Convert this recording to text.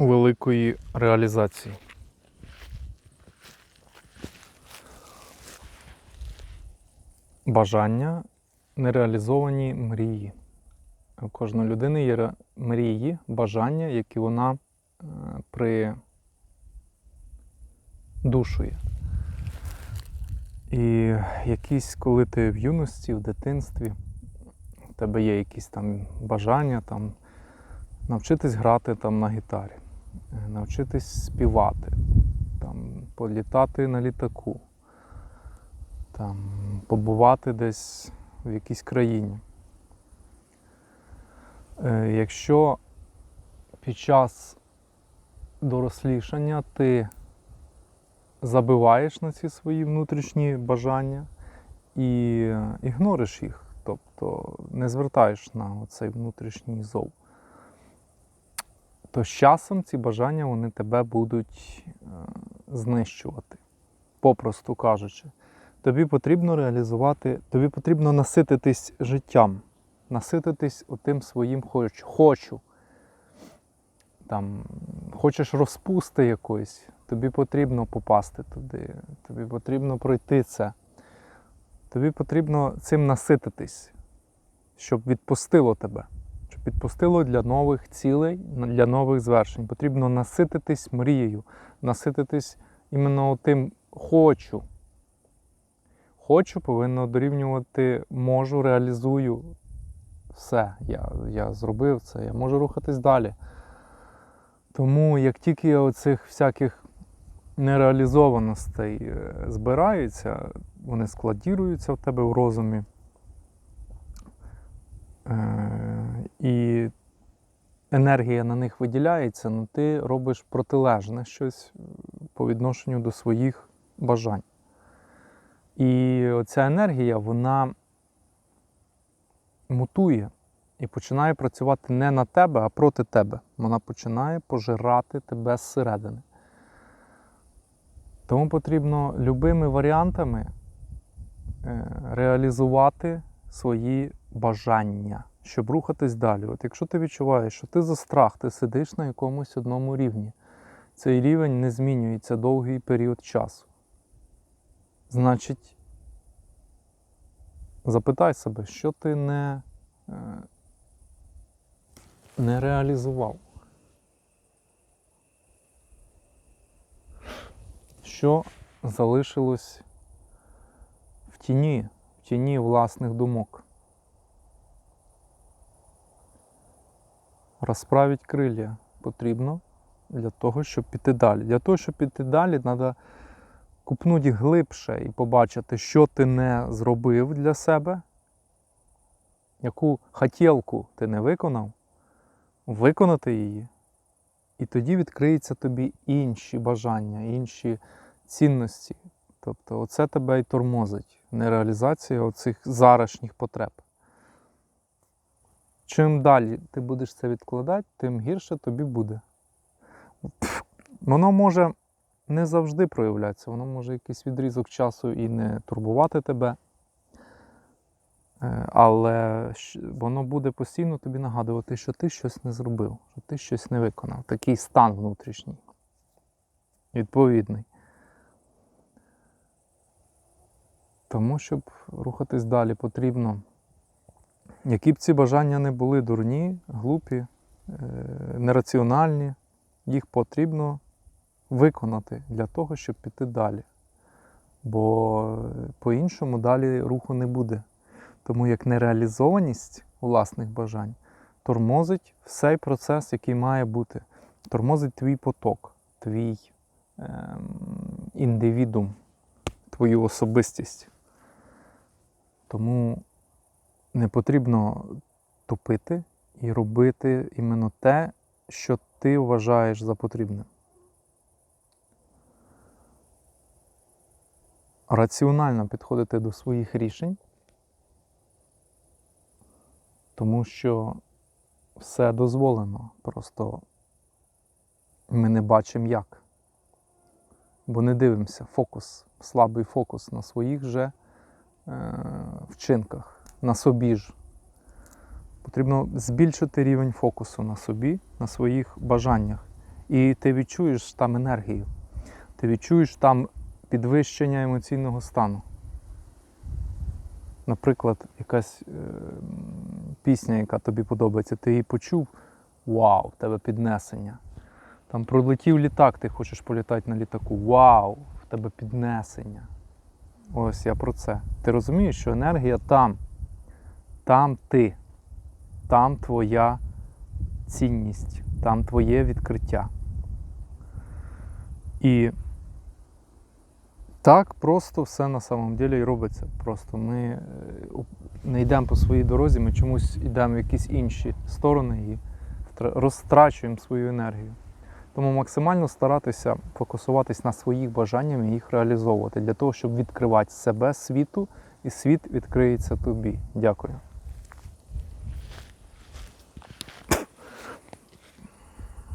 великої реалізації. Бажання нереалізовані мрії. У кожної людини є мрії, бажання, які вона е, придушує. І якісь, коли ти в юності, в дитинстві, у тебе є якісь там бажання, там, навчитись грати там, на гітарі, навчитись співати, там, політати на літаку, там, побувати десь в якійсь країні. Е, Якщо під час дорослішання ти забиваєш на ці свої внутрішні бажання і ігнориш їх, тобто не звертаєш на цей внутрішній зов, то з часом ці бажання вони тебе будуть е, знищувати. Попросту кажучи, тобі потрібно реалізувати, тобі потрібно насититись життям, насититись отим своїм хочу. хочу. Там, хочеш розпусти якоїсь, тобі потрібно попасти туди, тобі потрібно пройти це. Тобі потрібно цим насититись, щоб відпустило тебе, щоб відпустило для нових цілей, для нових звершень. Потрібно насититись мрією, насититись іменно тим хочу. Хочу повинно дорівнювати можу, реалізую все. Я, я зробив це, я можу рухатись далі. Тому як тільки оцих всяких нереалізованостей е, збираються, вони складіруються в тебе в розумі. І енергія на них виділяється, але ти робиш протилежне щось по відношенню до своїх бажань. І оця енергія, вона мутує і починає працювати не на тебе, а проти тебе. Вона починає пожирати тебе зсередини. Тому потрібно любими варіантами е, реалізувати свої бажання, щоб рухатись далі. От якщо ти відчуваєш, що ти за страх, ти сидиш на якомусь одному рівні, цей рівень не змінюється довгий період часу. Значить, запитай себе, що ти не, е, не реалізував. Що залишилось в тіні, в тіні власних думок. Розправить крилля потрібно для того, щоб піти далі. Для того, щоб піти далі, треба купнути глибше і побачити, що ти не зробив для себе, яку хотілку ти не виконав, виконати її. І тоді відкриються тобі інші бажання, інші цінності. Тобто, оце тебе і тормозить, нереалізація оцих зарашніх потреб. Чим далі ти будеш це відкладати, тим гірше тобі буде. Воно може не завжди проявлятися, воно може якийсь відрізок часу і не турбувати тебе. Е, Але воно буде постійно тобі нагадувати, що ти щось не зробив, що ти щось не виконав. Такий стан внутрішній, відповідний. Тому, щоб рухатись далі, потрібно, які б ці бажання не були дурні, глупі, е, нераціональні, їх потрібно виконати для того, щоб піти далі. Бо е, по-іншому далі руху не буде. Тому як нереалізованість власних бажань тормозить всей процес, який має бути. Тормозить твій поток, твій ем, індивідум, твою особистість. Тому не потрібно тупити і робити іменно те, що ти вважаєш за потрібне. Раціонально підходити до своїх рішень, тому що все дозволено, просто ми не бачимо як. Бо не дивимося фокус, слабий фокус на своїх же е, вчинках, на собі ж. Потрібно збільшити рівень фокусу на собі, на своїх бажаннях. І ти відчуєш там енергію, ти відчуєш там підвищення емоційного стану. Наприклад, якась е, пісня, яка тобі подобається, ти її почув, вау, в тебе піднесення. Там пролетів літак, ти хочеш політати на літаку. Вау, в тебе піднесення. Ось я про це. Ти розумієш, що енергія там, там ти, там твоя цінність, там твоє відкриття. І так просто все на самом деле і робиться. Просто ми е, не йдемо по своїй дорозі, ми чомусь йдемо в якісь інші сторони і розтрачуємо свою енергію. Тому максимально старатися фокусуватись на своїх бажаннях і їх реалізовувати для того, щоб відкривати себе світу, і світ відкриється тобі. Дякую.